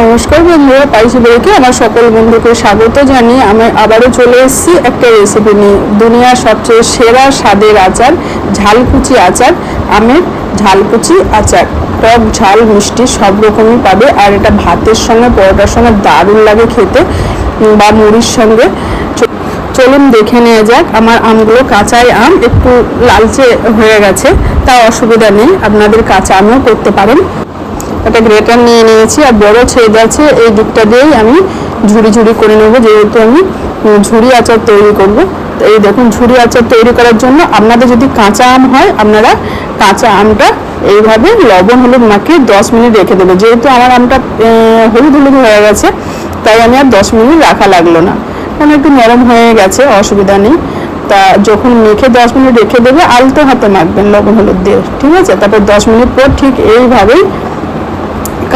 নমস্কার বন্ধুরা, পাইসি বেরোকে আমার সকল বন্ধুকে স্বাগত জানিয়ে আমি আবারও চলে এসেছি একটা রেসিপি নিয়ে। দুনিয়ার সবচেয়ে সেরা স্বাদের আচার, ঝালকুচি আচার, আমের ঝালকুচি আচার। টক ঝাল মিষ্টি সব রকমই পাবে আর এটা ভাতের সঙ্গে, পরোটার সঙ্গে দারুণ লাগে খেতে বা মুড়ির সঙ্গে। চলুন দেখে নেওয়া যাক, আমার আমগুলো কাঁচাই আম, একটু লালচে হয়ে গেছে তা অসুবিধা নেই, আপনাদের কাঁচা আমও করতে পারেন। একটা গ্রেটার নিয়ে নিয়েছি আর বড় ছেদ আছে, এই দিকটা দিয়েই আমি ঝুড়ি ঝুড়ি করে নেব, যেহেতু আমি ঝুড়ি আচার তৈরি করব। এই দেখুন, ঝুড়ি আচার তৈরি করার জন্য আপনাদের যদি কাঁচা আম হয়, আপনারা কাঁচা আমটা এইভাবে লবণ, হলুদ মাখিয়ে দশ মিনিট রেখে দেবে। যেহেতু আমার আমটা হলুদ হলুদ হয়ে গেছে, তাই আমি আর দশ মিনিট রাখা লাগল না। কারণ একটু নরম হয়ে গেছে, অসুবিধা নেই। তা যখন মেখে দশ মিনিট রেখে দেবে, আলতো হাতে মাখবেন লবণ, হলুদ দিয়ে, ঠিক আছে? তারপর দশ মিনিট পর ঠিক এইভাবেই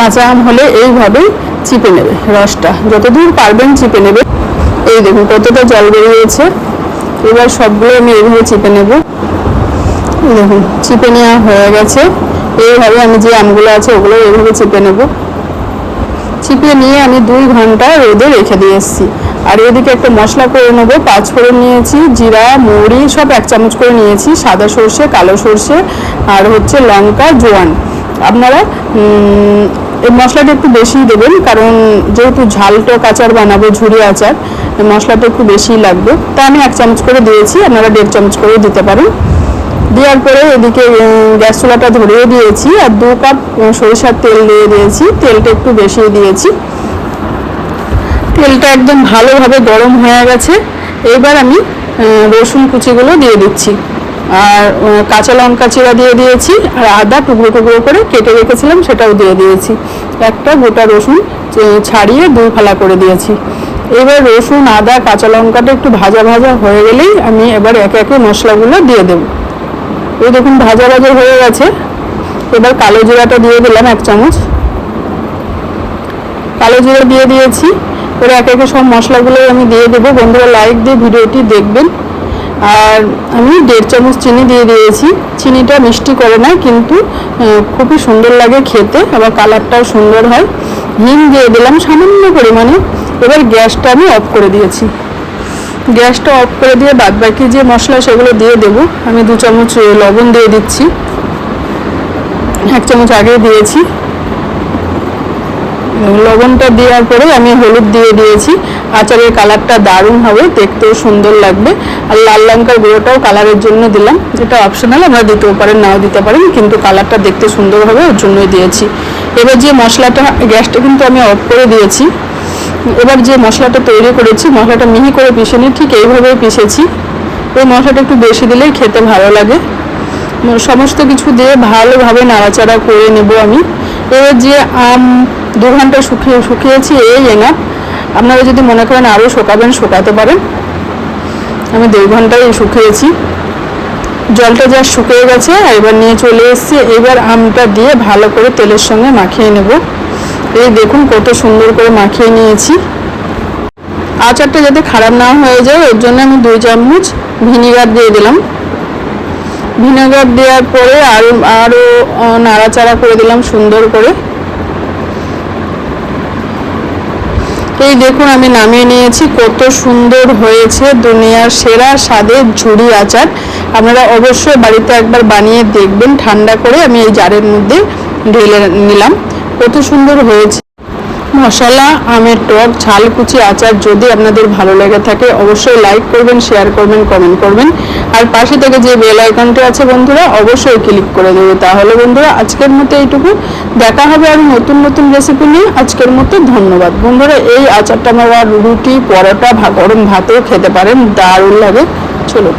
কাঁচা আম হলে এইভাবেই চিপে নেবে রসটা। যতদূর পারবেন চিপে নেবে। এই দেখুন, কতটা জল বেরিয়েছে। এবার সবগুলো আমি এইভাবে চিপে নেব। দেখুন, চিপে নেওয়া হয়ে গেছে। এইভাবে আমি যে আমগুলো আছে, ওগুলো এইভাবে চিপে নেব। চিপে নিয়ে আমি দুই ঘণ্টা রোদে রেখে দিয়ে এসেছি। আর এদিকে একটা মশলা করে নেব। পাঁচ ফোড়ন নিয়েছি, জিরা মৌরি সব এক চামচ করে নিয়েছি। সাদা সর্ষে, কালো সর্ষে, আর হচ্ছে লঙ্কা, জোয়ান। আপনারা এই মশলাটা একটু বেশিই দেবেন, কারণ যেহেতু ঝালটো আচার বানাবো ঝুড়ি আচার মশলাটা একটু বেশিই লাগবে। তা আমি এক চামচ করে দিয়েছি, আপনারা দেড় চামচ করে দিতে পারেন। দেওয়ার পরে এদিকে গ্যাস চুলাটা ধরিয়ে দিয়েছি, আর দু কাপ সরিষার তেল দিয়ে দিয়েছি, তেলটা একটু বেশি দিয়েছি। তেলটা একদম ভালোভাবে গরম হয়ে গেছে। এবার আমি রসুন কুচিগুলো দিয়ে দিচ্ছি। আর কাঁচা লঙ্কা চিরা দিয়ে দিয়েছি, আর আদা টুকরো টুকরো করে কেটে রেখেছিলাম, সেটাও দিয়ে দিয়েছি। একটা গোটা রসুন ছাড়িয়ে দুই ফালা করে দিয়েছি। এবার রসুন, আদা, কাঁচা লঙ্কাটা একটু ভাজা ভাজা হয়ে গেলেই আমি এবার একে একে মশলাগুলো দিয়ে দেবো। এই দেখুন, ভাজা ভাজা হয়ে গেছে। এবার কালো জিরাটা দিয়ে দিলাম এক চামচ। কালো জিরা দিয়ে দিয়েছি। এবার একে একে সব মশলাগুলো আমি দিয়ে দেবো। বন্ধুরা লাইক দিয়ে ভিডিওটি দেখবেন। আর আমি দেড় চামচ চিনি দিয়ে দিয়েছি। চিনিটা মিষ্টি করে না কিন্তু খুবই সুন্দর লাগে খেতে আবার কালারটাও সুন্দর হয়। হিং দিয়ে দিলাম সামান্য পরিমাণে। এবার গ্যাসটা আমি অফ করে দিয়েছি। গ্যাসটা অফ করে দিয়ে বাদ বাকি যে মশলা, সেগুলো দিয়ে দেবো। আমি দু চামচ লবণ দিয়ে দিচ্ছি। এক চামচ আগে দিয়েছি। লবণটা দেওয়ার পরে আমি হলুদ দিয়ে দিয়েছি। আচারের কালারটা দারুণ হবে, দেখতেও সুন্দর লাগবে। আর লাল লঙ্কার গুঁড়োটাও কালারের জন্য দিলাম। যেটা অপশনাল আমরা দিতেও পারেন, নাও দিতে পারেন, কিন্তু কালারটা দেখতে সুন্দর হবে, ওর জন্যই দিয়েছি। এবার যে মশলাটা, গ্যাসটা কিন্তু আমি অফ করে দিয়েছি। এবার যে মশলাটা তৈরি করেছি, মশলাটা মিহি করে পিষে নিই ঠিক এইভাবেই পিষেছি। এই মশলাটা একটু বেশি দিলেই খেতে ভালো লাগে। সমস্ত কিছু দিয়ে ভালোভাবে নাড়াচাড়া করে নেব আমি। এবার যে আম দু ঘণ্টা শুকিয়ে শুকিয়েছি, এই এনাফ আপনারা যদি মনে করেন আরও শুকাবেন, শুকাতে পারেন। আমি দেড় ঘন্টায় শুকিয়েছি। জলটা যা শুকিয়ে গেছে, এবার নিয়ে চলে এসেছি। এবার আমটা দিয়ে ভালো করে তেলের সঙ্গে মাখিয়ে নেব। এই দেখুন কত সুন্দর করে মাখিয়ে নিয়েছি। আচারটা যাতে খারাপ না হয়ে যায় ওর জন্য আমি দুই চামচ ভিনিগার দিয়ে দিলাম। ভিনেগার দেওয়ার পরে আরও আরও নাড়াচাড়া করে দিলাম সুন্দর করে। এই দেখুন, আমি নামিয়ে নিয়েছি। কত সুন্দর হয়েছে দুনিয়ার সেরা স্বাদের ঝুড়ি আচার। আপনারা অবশ্যই বাড়িতে একবার বানিয়ে দেখবেন। ঠান্ডা করে আমি এই জারের মধ্যে ঢেলে নিলাম। কত সুন্দর হয়েছে। মশলা, আমের টক, ঝাল, কুচি, আচার যদি আপনাদের ভালো লেগে থাকে, অবশ্যই লাইক করবেন শেয়ার করবেন কমেন্ট করবেন। আর পাশে থেকে যে বেল আইকনটি আছে বন্ধুরা, অবশ্যই ক্লিক করে দেবে। তাহলে বন্ধুরা, আজকের মতো এইটুকু। দেখা হবে আর নতুন নতুন রেসিপি নিয়ে। আজকের মতো ধন্যবাদ। বন্ধুরা, এই আচারটা আমার রুটি, পরোটা গরম ভাতেও খেতে পারেন, দারুণ লাগে। চলুন।